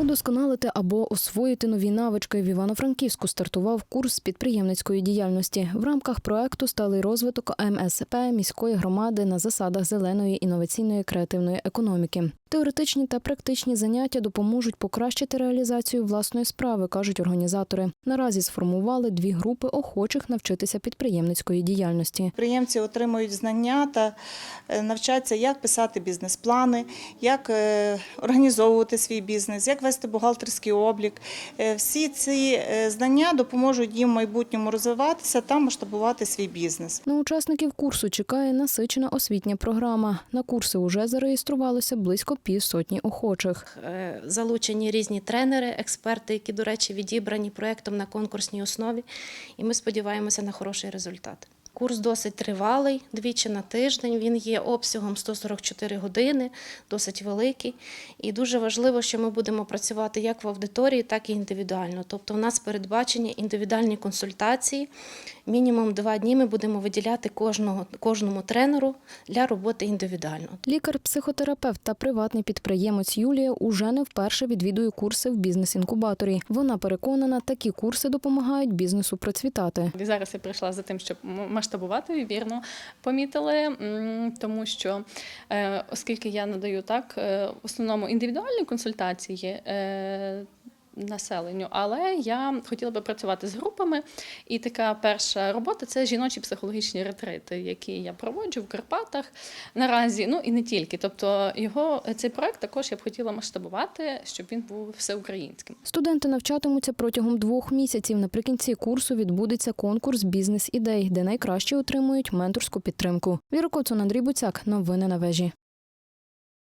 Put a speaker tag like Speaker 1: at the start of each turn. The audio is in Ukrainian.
Speaker 1: Удосконалити або освоїти нові навички в Івано-Франківську стартував курс підприємницької діяльності. В рамках проекту сталий розвиток МСП міської громади на засадах зеленої інноваційної креативної економіки. Теоретичні та практичні заняття допоможуть покращити реалізацію власної справи, кажуть організатори. Наразі сформували дві групи охочих навчитися підприємницької діяльності.
Speaker 2: Підприємці отримують знання та е, навчаться, як писати бізнес-плани, як е, організовувати свій бізнес, як вести бухгалтерський облік. Е, Всі ці знання допоможуть їм в майбутньому розвиватися та масштабувати свій бізнес.
Speaker 1: На учасників курсу чекає насичена освітня програма. На курси уже зареєструвалося близько півсотні охочих.
Speaker 3: Е, Залучені різні тренери, експерти, які, до речі, відібрані проектом на конкурсній основі, і ми сподіваємося на хороший результат. Курс досить тривалий, двічі на тиждень. Він є обсягом 144 години, досить великий. І дуже важливо, що ми будемо працювати як в аудиторії, так і індивідуально. Тобто, у нас передбачені індивідуальні консультації. Мінімум два дні ми будемо виділяти кожного, кожному тренеру для роботи індивідуально.
Speaker 1: Лікар-психотерапевт та приватний підприємець Юлія уже не вперше відвідує курси в бізнес-інкубаторі. Вона переконана, такі курси допомагають бізнесу процвітати.
Speaker 4: І зараз я прийшла за тим, щоб масштабувати, вірно помітили, тому що е, оскільки я надаю так е, в основному індивідуальні консультації. Населенню, але я хотіла би працювати з групами. І така перша робота це жіночі психологічні ретрити, які я проводжу в Карпатах наразі. Ну і не тільки. Тобто його цей проект також я б хотіла масштабувати, щоб він був всеукраїнським.
Speaker 1: Студенти навчатимуться протягом двох місяців. Наприкінці курсу відбудеться конкурс бізнес-ідей, де найкращі отримують менторську підтримку. Віра Коцун, Андрій Буцяк. Новини на вежі.